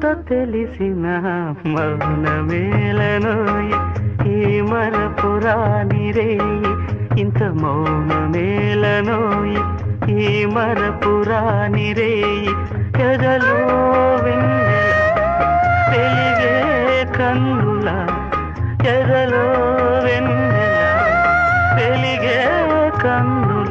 తెలిసిన మౌనమేలనోయి ఈ మరపురాని రే ఇంత మౌనమేలనోయి ఈ మరపురాని రే ఎదలో వెన్నెల వెలిగే కన్నుల. ఎదలో వెన్నెల వెలిగే కన్నుల.